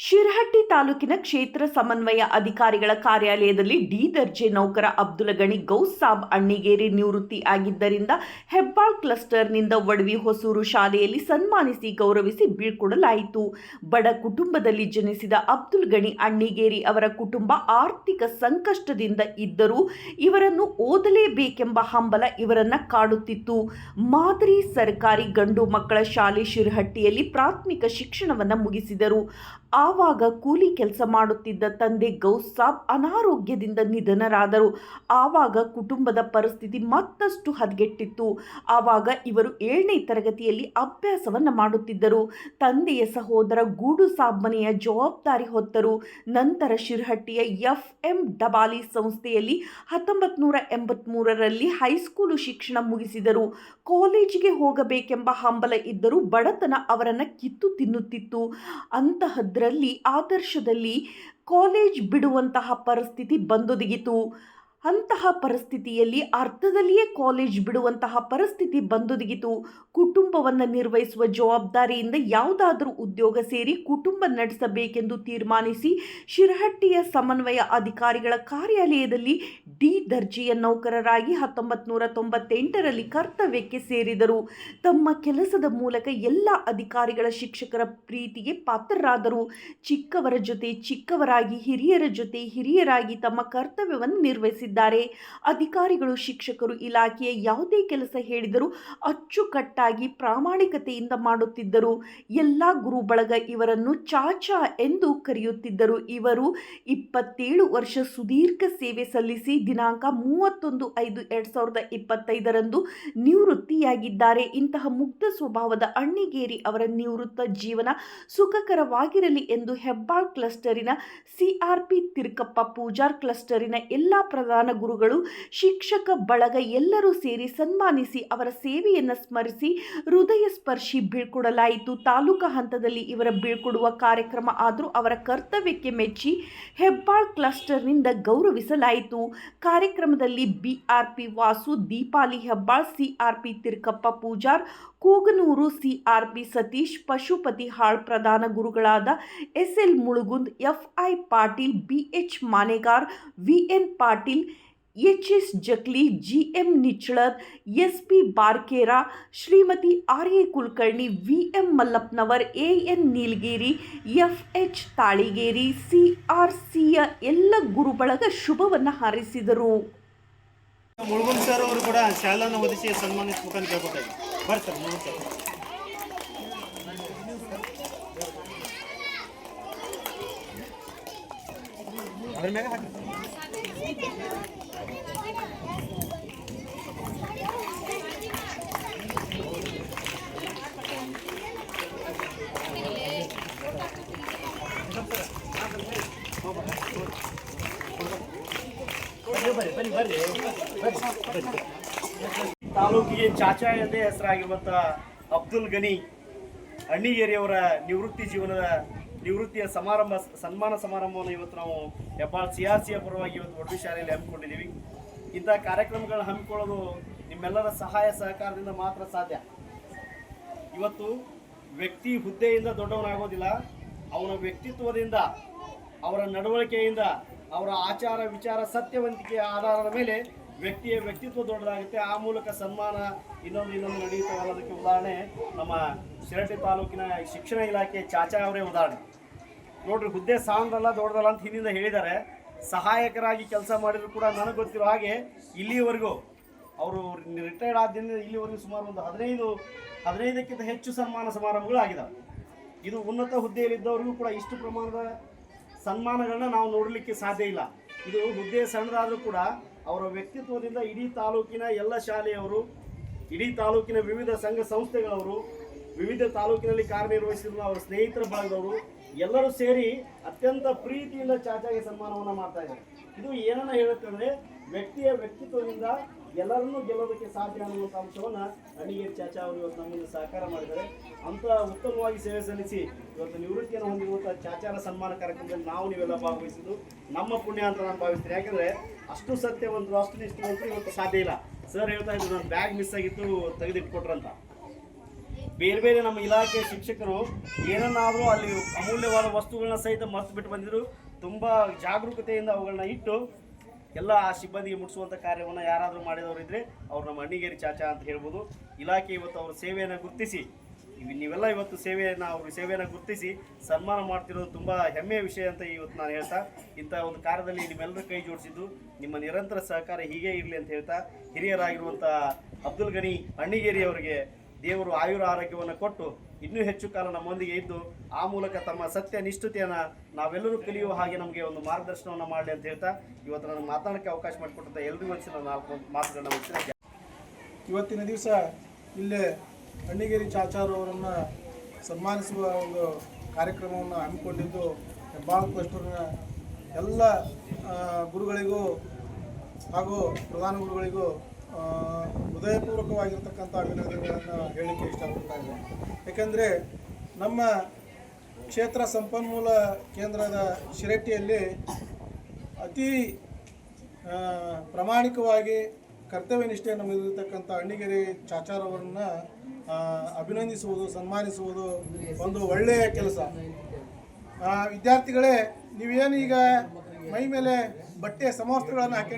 ಶಿರಹಟ್ಟಿ ತಾಲೂಕಿನ ಕ್ಷೇತ್ರ ಸಮನ್ವಯ ಅಧಿಕಾರಿಗಳ ಕಾರ್ಯಾಲಯದಲ್ಲಿ ಡಿ ದರ್ಜೆ ನೌಕರ ಅಬ್ದುಲ್ ಗಣಿ ಗೌಸ್ ಸಾಬ್ ಅಣ್ಣಿಗೇರಿ ನಿವೃತ್ತಿ ಆಗಿದ್ದರಿಂದ ಹೆಬ್ಬಾಳ್ ಕ್ಲಸ್ಟರ್ನಿಂದ ಒಡವಿ ಹೊಸೂರು ಶಾಲೆಯಲ್ಲಿ ಸನ್ಮಾನಿಸಿ ಗೌರವಿಸಿ ಬೀಳ್ಕೊಡಲಾಯಿತು. ಬಡ ಕುಟುಂಬದಲ್ಲಿ ಜನಿಸಿದ ಅಬ್ದುಲ್ ಗಣಿ ಅಣ್ಣಿಗೇರಿ ಅವರ ಕುಟುಂಬ ಆರ್ಥಿಕ ಸಂಕಷ್ಟದಿಂದ ಇದ್ದರೂ ಇವರನ್ನು ಓದಲೇಬೇಕೆಂಬ ಹಂಬಲ ಇವರನ್ನ ಕಾಡುತ್ತಿತ್ತು. ಮಾದರಿ ಸರ್ಕಾರಿ ಗಂಡು ಮಕ್ಕಳ ಶಾಲೆ ಶಿರಹಟ್ಟಿಯಲ್ಲಿ ಪ್ರಾಥಮಿಕ ಶಿಕ್ಷಣವನ್ನು ಮುಗಿಸಿದರು. ಆವಾಗ ಕೂಲಿ ಕೆಲಸ ಮಾಡುತ್ತಿದ್ದ ತಂದೆ ಗೌಸಾಬ್ ಸಾಬ್ ಅನಾರೋಗ್ಯದಿಂದ ನಿಧನರಾದರು. ಆವಾಗ ಕುಟುಂಬದ ಪರಿಸ್ಥಿತಿ ಮತ್ತಷ್ಟು ಹದಗೆಟ್ಟಿತ್ತು. ಆವಾಗ ಇವರು ಏಳನೇ ತರಗತಿಯಲ್ಲಿ ಅಭ್ಯಾಸವನ್ನು ಮಾಡುತ್ತಿದ್ದರು. ತಂದೆಯ ಸಹೋದರ ಗೂಡು ಸಾಬ್ ಮನೆಯ ಜವಾಬ್ದಾರಿ ಹೊತ್ತರು. ನಂತರ ಶಿರಹಟ್ಟಿಯ ಎಫ್ ಎಂ ಡಬಾಲಿ ಸಂಸ್ಥೆಯಲ್ಲಿ ಹತ್ತೊಂಬತ್ತು ನೂರ ಹೈಸ್ಕೂಲು ಶಿಕ್ಷಣ ಮುಗಿಸಿದರು. ಕಾಲೇಜಿಗೆ ಹೋಗಬೇಕೆಂಬ ಹಂಬಲ ಇದ್ದರೂ ಬಡತನ ಅವರನ್ನು ಕಿತ್ತು ತಿನ್ನುತ್ತಿತ್ತು. ಅಂತಹದ್ರಲ್ಲಿ ಆದರ್ಶದಲ್ಲಿ ಕಾಲೇಜ್ ಬಿಡುವಂತಹ ಪರಿಸ್ಥಿತಿ ಬಂದೊದಗಿತು. ಅಂತಹ ಪರಿಸ್ಥಿತಿಯಲ್ಲಿ ಅರ್ಧದಲ್ಲಿಯೇ ಕಾಲೇಜ್ ಬಿಡುವಂತಹ ಪರಿಸ್ಥಿತಿ ಬಂದೊದಗಿತು. ಕುಟುಂಬವನ್ನು ನಿರ್ವಹಿಸುವ ಜವಾಬ್ದಾರಿಯಿಂದ ಯಾವುದಾದರೂ ಉದ್ಯೋಗ ಸೇರಿ ಕುಟುಂಬ ನಡೆಸಬೇಕೆಂದು ತೀರ್ಮಾನಿಸಿ ಶಿರಹಟ್ಟಿಯ ಸಮನ್ವಯ ಅಧಿಕಾರಿಗಳ ಕಾರ್ಯಾಲಯದಲ್ಲಿ ಡಿ ದರ್ಜೆಯ ನೌಕರರಾಗಿ ಹತ್ತೊಂಬತ್ತು ನೂರ ತೊಂಬತ್ತೆಂಟರಲ್ಲಿ ಕರ್ತವ್ಯಕ್ಕೆ ಸೇರಿದರು. ತಮ್ಮ ಕೆಲಸದ ಮೂಲಕ ಎಲ್ಲ ಅಧಿಕಾರಿಗಳ ಶಿಕ್ಷಕರ ಪ್ರೀತಿಗೆ ಪಾತ್ರರಾದರು. ಚಿಕ್ಕವರ ಜೊತೆ ಚಿಕ್ಕವರಾಗಿ, ಹಿರಿಯರ ಜೊತೆ ಹಿರಿಯರಾಗಿ ತಮ್ಮ ಕರ್ತವ್ಯವನ್ನು ನಿರ್ವಹಿಸಿದ್ದಾರೆ ಅಧಿಕಾರಿಗಳು, ಶಿಕ್ಷಕರು ಇಲಾಖೆಯ ಯಾವುದೇ ಕೆಲಸ ಹೇಳಿದರೂ ಅಚ್ಚುಕಟ್ಟಾಗಿ ಪ್ರಾಮಾಣಿಕತೆಯಿಂದ ಮಾಡುತ್ತಿದ್ದರು. ಎಲ್ಲ ಗುರು ಬಳಗ ಇವರನ್ನು ಚಾಚಾ ಎಂದು ಕರೆಯುತ್ತಿದ್ದರು. ಇವರು ಇಪ್ಪತ್ತೇಳು ವರ್ಷ ಸುದೀರ್ಘ ಸೇವೆ ಸಲ್ಲಿಸಿ ದಿನಾಂಕ ಮೂವತ್ತೊಂದು ಐದು ಎರಡು ಸಾವಿರದ ಇಪ್ಪತ್ತೈದರಂದು ನಿವೃತ್ತಿಯಾಗಿದ್ದಾರೆ. ಇಂತಹ ಮುಗ್ಧ ಸ್ವಭಾವದ ಅಣ್ಣಿಗೇರಿ ಅವರ ನಿವೃತ್ತ ಜೀವನ ಸುಖಕರವಾಗಿರಲಿ ಎಂದು ಹೆಬ್ಬಾಳ್ ಕ್ಲಸ್ಟರಿನ ಸಿಆರ್ಪಿ ತಿರುಕಪ್ಪ ಪೂಜಾರ್ ಕ್ಲಸ್ಟರಿನ ಎಲ್ಲ ಪ್ರಧಾನ ಗುರುಗಳು, ಶಿಕ್ಷಕ ಬಳಗ ಎಲ್ಲರೂ ಸೇರಿ ಸನ್ಮಾನಿಸಿ ಅವರ ಸೇವೆಯನ್ನು ಸ್ಮರಿಸಿ ಹೃದಯ ಸ್ಪರ್ಶಿ ಬೀಳ್ಕೊಡಲಾಯಿತು. ತಾಲೂಕಾ ಹಂತದಲ್ಲಿ ಇವರ ಬೀಳ್ಕೊಡುವ ಕಾರ್ಯಕ್ರಮ ಆದರೂ ಅವರ ಕರ್ತವ್ಯಕ್ಕೆ ಮೆಚ್ಚಿ ಹೆಬ್ಬಾಳ್ ಕ್ಲಸ್ಟರ್ನಿಂದ ಗೌರವಿಸಲಾಯಿತು. ಕಾರ್ಯಕ್ರಮದಲ್ಲಿ BRP Vasu, Deepali Hebbal CRP Tirukappa Pujar, Kuganur CRP Satish, Pashupati Hal ಪ್ರಧಾನ ಗುರುಗಳಾದ S L Mulugund F I Patil B H Manegar V N Patil H S Jakli G M Nichchalad S P Barkera, Shrimati R A Kulkarni V M Mallappanavar A N Neelagiri F H Taligeri C R ಸಿಯ ಎಲ್ಲ ಗುರುಬಳಗ ಶುಭವನ್ನು ಹಾರೈಸಿದರು. ಮುಳುಗುನ್ sir ಅವರು ಕೂಡ ಶಾಲನ್ನು ಒದಿಸಿ ಸನ್ಮಾನಿಸ್ಬೇಕಂತ ಕೇಳ್ಬೇಕಾಗಿ ಬರ್ತಾರೆ ಮುಳುಗುನ್ sir ಅದ್ರ ಮ್ಯಾಗ ಹಾಕಿ ತಾಲೂಕಿಗೆ ಚಾಚಾ ಎಂದೇ ಹೆಸರಾಗಿರುವಂಥ ಅಬ್ದುಲ್ ಗನಿ ಅಣ್ಣಿಗೇರಿಯವರ ನಿವೃತ್ತಿ ಜೀವನದ ನಿವೃತ್ತಿಯ ಸಮಾರಂಭ, ಸನ್ಮಾನ ಸಮಾರಂಭವನ್ನು ಇವತ್ತು ನಾವು ಹೆಬ್ಬಾಳ್ ಸಿ ಆರ್ ಸಿಯ ಪರವಾಗಿ ಇವತ್ತು ಒಡವಿ ಶಾಲೆಯಲ್ಲಿ ಹಮ್ಮಿಕೊಂಡಿದ್ದೀವಿ. ಇಂಥ ಕಾರ್ಯಕ್ರಮಗಳನ್ನ ಹಮ್ಮಿಕೊಳ್ಳೋದು ನಿಮ್ಮೆಲ್ಲರ ಸಹಾಯ ಸಹಕಾರದಿಂದ ಮಾತ್ರ ಸಾಧ್ಯ. ಇವತ್ತು ವ್ಯಕ್ತಿ ಹುದ್ದೆಯಿಂದ ದೊಡ್ಡವನಾಗೋದಿಲ್ಲ, ಅವನ ವ್ಯಕ್ತಿತ್ವದಿಂದ, ಅವರ ನಡವಳಿಕೆಯಿಂದ, ಅವರ ಆಚಾರ ವಿಚಾರ ಸತ್ಯವಂತಿಕೆಯ ಆಧಾರದ ಮೇಲೆ ವ್ಯಕ್ತಿಯ ವ್ಯಕ್ತಿತ್ವ ದೊಡ್ಡದಾಗುತ್ತೆ. ಆ ಮೂಲಕ ಸನ್ಮಾನ ಇನ್ನೊಂದು ಇನ್ನೊಂದು ನಡೆಯುತ್ತೆ ಅನ್ನೋದಕ್ಕೆ ಉದಾಹರಣೆ ನಮ್ಮ ಶಿರಟಿ ತಾಲೂಕಿನ ಶಿಕ್ಷಣ ಇಲಾಖೆ ಚಾಚಾ ಅವರೇ ಉದಾಹರಣೆ. ನೋಡ್ರಿ, ಹುದ್ದೆ ಸಾಂದಲ್ಲ ದೊಡ್ಡದಲ್ಲ ಅಂತ ಹಿಂದಿಂದ ಹೇಳಿದ್ದಾರೆ. ಸಹಾಯಕರಾಗಿ ಕೆಲಸ ಮಾಡಿದ್ರು ಕೂಡ ನನಗೆ ಗೊತ್ತಿರೋ ಹಾಗೆ ಇಲ್ಲಿಯವರೆಗೂ ಅವರು ರಿಟೈರ್ಡ್ ಆದ್ದರಿಂದ ಇಲ್ಲಿವರೆಗೂ ಸುಮಾರು ಒಂದು ಹದಿನೈದು, ಹದಿನೈದಕ್ಕಿಂತ ಹೆಚ್ಚು ಸನ್ಮಾನ ಸಮಾರಂಭಗಳು ಆಗಿದ್ದಾವೆ ಇದು ಉನ್ನತ ಹುದ್ದೆಯಲ್ಲಿದ್ದವರಿಗೂ ಕೂಡ ಇಷ್ಟು ಪ್ರಮಾಣದ ಸನ್ಮಾನಗಳನ್ನ ನಾವು ನೋಡಲಿಕ್ಕೆ ಸಾಧ್ಯ ಇಲ್ಲ. ಇದು ಹುದ್ದೆ ಸಣ್ಣದಾದರೂ ಕೂಡ ಅವರ ವ್ಯಕ್ತಿತ್ವದಿಂದ ಇಡೀ ತಾಲೂಕಿನ ಎಲ್ಲ ಶಾಲೆಯವರು, ಇಡೀ ತಾಲೂಕಿನ ವಿವಿಧ ಸಂಘ ಸಂಸ್ಥೆಗಳವರು, ವಿವಿಧ ತಾಲೂಕಿನಲ್ಲಿ ಕಾರ್ಯನಿರ್ವಹಿಸಿರುವ ಅವರ ಸ್ನೇಹಿತರ ಭಾಗದವರು ಎಲ್ಲರೂ ಸೇರಿ ಅತ್ಯಂತ ಪ್ರೀತಿಯಿಂದ ಚಾಚಾಗೆ ಸನ್ಮಾನವನ್ನು ಮಾಡ್ತಾ ಇದ್ದಾರೆ. ಇದು ಏನನ್ನ ಹೇಳುತ್ತೆ ಅಂದ್ರೆ ವ್ಯಕ್ತಿಯ ವ್ಯಕ್ತಿತ್ವದಿಂದ ಎಲ್ಲರನ್ನೂ ಗೆಲ್ಲೋದಕ್ಕೆ ಸಾಧ್ಯ ಅನ್ನುವಂಥ ಅಂಶವನ್ನು ಅಣಿಗೇರಿ ಚಾಚಾ ಅವರು ಇವತ್ತು ನಮ್ಮಿಂದ ಸಹಕಾರ ಮಾಡಿದ್ದಾರೆ. ಅಂತ ಉತ್ತಮವಾಗಿ ಸೇವೆ ಸಲ್ಲಿಸಿ ಇವತ್ತು ನಿವೃತ್ತಿಯನ್ನು ಹೊಂದಿರುವಂಥ ಚಾಚಾರ ಸನ್ಮಾನ ಕಾರ್ಯಕ್ರಮದಲ್ಲಿ ನಾವು ನೀವೆಲ್ಲ ಭಾಗವಹಿಸಿದ್ದು ನಮ್ಮ ಪುಣ್ಯ ಅಂತ ನಾನು ಭಾವಿಸ್ತೀನಿ. ಯಾಕಂದರೆ ಅಷ್ಟು ಸತ್ಯವಂತರು, ಅಷ್ಟು ನಿಷ್ಠವಂತರು ಇವತ್ತು ಸಾಧ್ಯ ಇಲ್ಲ. ಸರ್ ಹೇಳ್ತಾ ಇದ್ರು ನನ್ನ ಬ್ಯಾಗ್ ಮಿಸ್ ಆಗಿತ್ತು, ತೆಗೆದಿಟ್ಕೊಟ್ರಂತ. ಬೇರೆ ಬೇರೆ ನಮ್ಮ ಇಲಾಖೆಯ ಶಿಕ್ಷಕರು ಏನನ್ನಾದರೂ ಅಲ್ಲಿ ಅಮೂಲ್ಯವಾದ ವಸ್ತುಗಳನ್ನ ಸಹಿತ ಮರೆತು ಬಿಟ್ಟು ಬಂದಿದ್ರು. ತುಂಬ ಜಾಗರೂಕತೆಯಿಂದ ಅವುಗಳನ್ನ ಇಟ್ಟು ಎಲ್ಲ ಆ ಸಿಬ್ಬಂದಿಗೆ ಮುಟ್ಟಿಸುವಂಥ ಕಾರ್ಯವನ್ನು ಯಾರಾದರೂ ಮಾಡಿದವರು ಇದ್ದರೆ ಅವ್ರು ನಮ್ಮ ಅಣ್ಣಿಗೇರಿ ಚಾಚಾ ಅಂತ ಹೇಳ್ಬೋದು. ಇಲಾಖೆ ಇವತ್ತು ಅವ್ರ ಸೇವೆಯನ್ನು ಗುರುತಿಸಿ ನೀವೆಲ್ಲ ಇವತ್ತು ಸೇವೆಯನ್ನು, ಅವ್ರ ಸೇವೆಯನ್ನು ಗುರುತಿಸಿ ಸನ್ಮಾನ ಮಾಡ್ತಿರೋದು ತುಂಬ ಹೆಮ್ಮೆಯ ವಿಷಯ ಅಂತ ಇವತ್ತು ನಾನು ಹೇಳ್ತಾ, ಇಂಥ ಒಂದು ಕಾರ್ಯದಲ್ಲಿ ನಿಮ್ಮೆಲ್ಲರೂ ಕೈ ಜೋಡಿಸಿದ್ದು, ನಿಮ್ಮ ನಿರಂತರ ಸಹಕಾರ ಹೀಗೆ ಇರಲಿ ಅಂತ ಹೇಳ್ತಾ ಹಿರಿಯರಾಗಿರುವಂಥ ಅಬ್ದುಲ್ ಗನಿ ಅಣ್ಣಿಗೇರಿ ಅವರಿಗೆ ದೇವರು ಆಯುರ ಆರೋಗ್ಯವನ್ನು ಕೊಟ್ಟು ಇನ್ನೂ ಹೆಚ್ಚು ಕಾಲ ನಮ್ಮೊಂದಿಗೆ ಇದ್ದು ಆ ಮೂಲಕ ತಮ್ಮ ಸತ್ಯ ನಿಷ್ಠತೆಯನ್ನು ನಾವೆಲ್ಲರೂ ಕಲಿಯುವ ಹಾಗೆ ನಮಗೆ ಒಂದು ಮಾರ್ಗದರ್ಶನವನ್ನು ಮಾಡಲಿ ಅಂತ ಹೇಳ್ತಾ ಇವತ್ತು ನನಗೆ ಮಾತಾಡೋಕ್ಕೆ ಅವಕಾಶ ಮಾಡಿಕೊಟ್ಟಂಥ ಎಲ್ರಿಗೂ ನಾನು ನಾಲ್ಕು ಮಾತುಗಳನ್ನು ಮುಗಿಸ್ತೀನಿ. ಇವತ್ತಿನ ದಿವಸ ಇಲ್ಲೇ ಅಣ್ಣಿಗೇರಿ ಚಾಚಾರು ಅವರನ್ನು ಸನ್ಮಾನಿಸುವ ಒಂದು ಕಾರ್ಯಕ್ರಮವನ್ನು ಹಮ್ಮಿಕೊಂಡಿದ್ದು ಹೆಬ್ಬಾಳ ಕೃಷ್ಣರ ಎಲ್ಲ ಗುರುಗಳಿಗೂ ಹಾಗೂ ಪ್ರಧಾನ ಗುರುಗಳಿಗೂ ಹೃದಯಪೂರ್ವಕವಾಗಿರ್ತಕ್ಕಂಥ ಅಭಿನಂದನೆಗಳನ್ನು ಹೇಳಲಿಕ್ಕೆ ಇಷ್ಟಪಡ್ತಾ ಇದೆ ಏಕೆಂದರೆ ನಮ್ಮ ಕ್ಷೇತ್ರ ಸಂಪನ್ಮೂಲ ಕೇಂದ್ರದ ಶಿರಟ್ಟಿಯಲ್ಲಿ ಅತಿ ಪ್ರಾಮಾಣಿಕವಾಗಿ ಕರ್ತವ್ಯ ನಿಷ್ಠೆಯನ್ನು ಹೊಂದಿರತಕ್ಕಂಥ ಅಣ್ಣಿಗೆರೆ ಚಾಚಾರವರನ್ನು ಅಭಿನಂದಿಸುವುದು, ಸನ್ಮಾನಿಸುವುದು ಒಂದು ಒಳ್ಳೆಯ ಕೆಲಸ. ವಿದ್ಯಾರ್ಥಿಗಳೇ ನೀವೇನು ಈಗ ಮೈ ಮೇಲೆ ಬಟ್ಟೆ ಸಮವಸ್ತ್ರಗಳನ್ನು ಹಾಕಿ